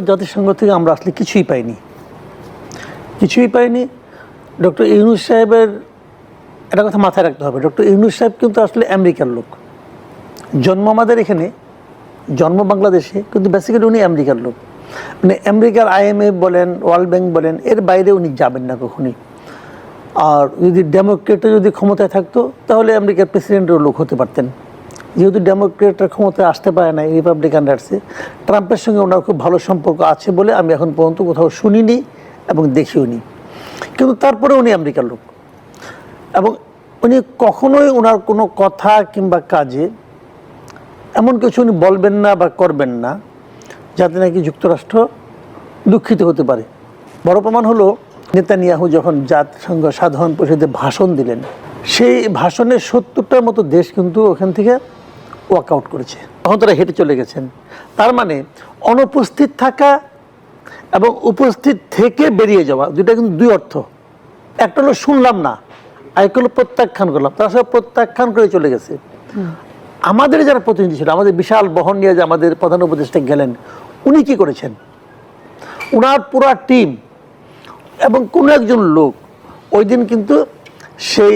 জাতিসংঘ থেকে আমরা আসলে কিছুই পাইনি। কিছুই পাইনি। ডক্টর ইউনুস সাহেবের একটা কথা মাথায় রাখতে হবে। ডক্টর ইউনুস সাহেব কিন্তু আসলে আমেরিকার লোক। জন্ম আমাদের এখানে, জন্ম বাংলাদেশে, কিন্তু বেসিক্যালি উনি আমেরিকার লোক। মানে আমেরিকার আইএমএফ বলেন, ওয়ার্ল্ড ব্যাংক বলেন, এর বাইরে উনি যাবেন না কখনই। আর যদি ডেমোক্রেটও যদি ক্ষমতায় থাকতো, তাহলে আমেরিকার প্রেসিডেন্টের লোক হতে পারতেন। যেহেতু ডেমোক্রেটরা ক্ষমতায় আসতে পারে না রিপাবলিকানরা আসছে ট্রাম্পের সঙ্গে ওনার খুব ভালো সম্পর্ক আছে বলে আমি এখন পর্যন্ত কোথাও শুনিনি এবং দেখিও নি। কিন্তু তারপরে উনি আমেরিকার লোক। এবং উনি কখনোই ওনার কোনো কথা কিংবা কাজে এমন কিছু উনি বলবেন না বা করবেন না, যাতে নাকি যুক্তরাষ্ট্র দুঃখিত হতে পারে। বড় প্রমাণ হলো, নেতানিয়াহু যখন জাতিসংঘ সাধারণ পরিষদে ভাষণ দিলেন, সেই ভাষণের সত্তরটার মতো দেশ কিন্তু ওখান থেকে ওয়াক আউট করেছে। তখন তারা হেঁটে চলে গেছেন। তার মানে অনুপস্থিত থাকা এবং উপস্থিত থেকে বেরিয়ে যাওয়া দুটা কিন্তু দুই অর্থ। একটা হলো শুনলাম না আরেকটা হলো প্রত্যাখ্যান করলাম। তারা সব প্রত্যাখ্যান করে চলে গেছে। আমাদের যারা প্রতিনিধি ছিল আমাদের বিশাল বহন নিয়ে যে আমাদের প্রধান উপদেষ্টা গেলেন উনি কি করেছেন? ওনার পুরা টিম এবং কোনো একজন লোক ওই দিন কিন্তু সেই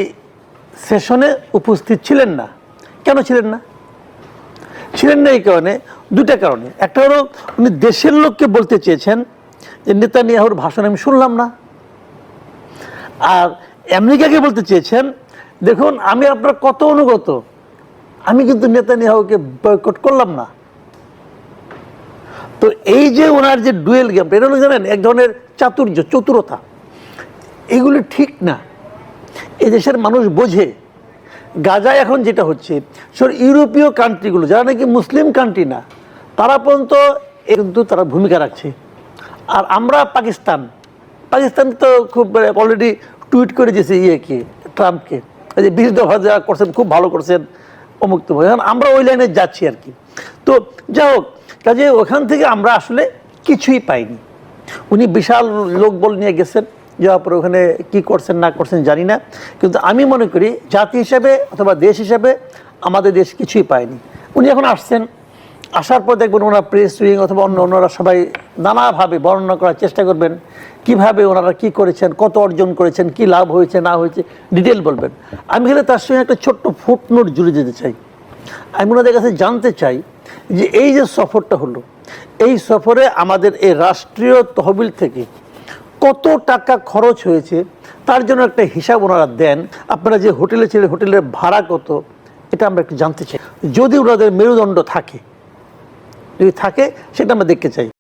সেশনে উপস্থিত ছিলেন না। কেন ছিলেন না? ছিলেন না এই কারণে দুটা কারণে। একটা হলো, উনি দেশের লোককে বলতে চেয়েছেন যে, নেতানিয়াহুর ভাষণ আমি শুনলাম না। আর আমেরিকাকে বলতে চেয়েছেন, দেখুন, আমি আপনার কত অনুগত, আমি কিন্তু নেতানিয়াহুকে বয়কট করলাম না। তো এই যে ওনার যে ডুয়েল গেম এটা হলো জানেন, এক ধরনের চাতুর্য, চতুরতা। এগুলো ঠিক না। এই দেশের মানুষ বোঝে গাজায় এখন যেটা হচ্ছে সব ইউরোপীয় কান্ট্রিগুলো যারা নাকি মুসলিম কান্ট্রি না, তারা পর্যন্ত কিন্তু তারা ভূমিকা রাখছে। আর আমরা পাকিস্তান পাকিস্তান তো খুব অলরেডি টুইট করে দিয়েছে ইয়েকে ট্রাম্পকে যে বিশ দফা যা করছেন, খুব ভালো করছেন, অমুক এখন আমরা ওই লাইনে যাচ্ছি আর কি। তো যাই হোক, কাজে ওখান থেকে আমরা আসলে কিছুই পাইনি। উনি বিশাল লোকবল নিয়ে গেছেন যাওয়ার পরে ওখানে কী করছেন, না করছেন জানি না। কিন্তু আমি মনে করি জাতি হিসাবে অথবা দেশ হিসাবে আমাদের দেশ কিছুই পায়নি। উনি এখন আসছেন, আসার পর দেখবেন ওনারা প্রেস উইং অথবা অন্য অন্যরা সবাই নানাভাবে বর্ণনা করার চেষ্টা করবেন, কীভাবে ওনারা কি করেছেন, কত অর্জন করেছেন, কি লাভ হয়েছে, না হয়েছে ডিটেল বলবেন। আমি গেলে তার সঙ্গে একটা ছোট্ট ফুটনোট জুড়ে যেতে চাই। আমি ওনাদের কাছে জানতে চাই যে এই যে সফরটা হলো, এই সফরে আমাদের এই রাষ্ট্রীয় তহবিল থেকে কত টাকা খরচ হয়েছে, তার জন্য একটা হিসাব ওনারা দেন, আপনারা যে হোটেলে ছিলেন, হোটেলের ভাড়া কত, এটা আমরা একটু জানতে চাই। যদি ওনাদের মেরুদণ্ড থাকে, যদি থাকে, সেটা আমরা দেখতে চাই।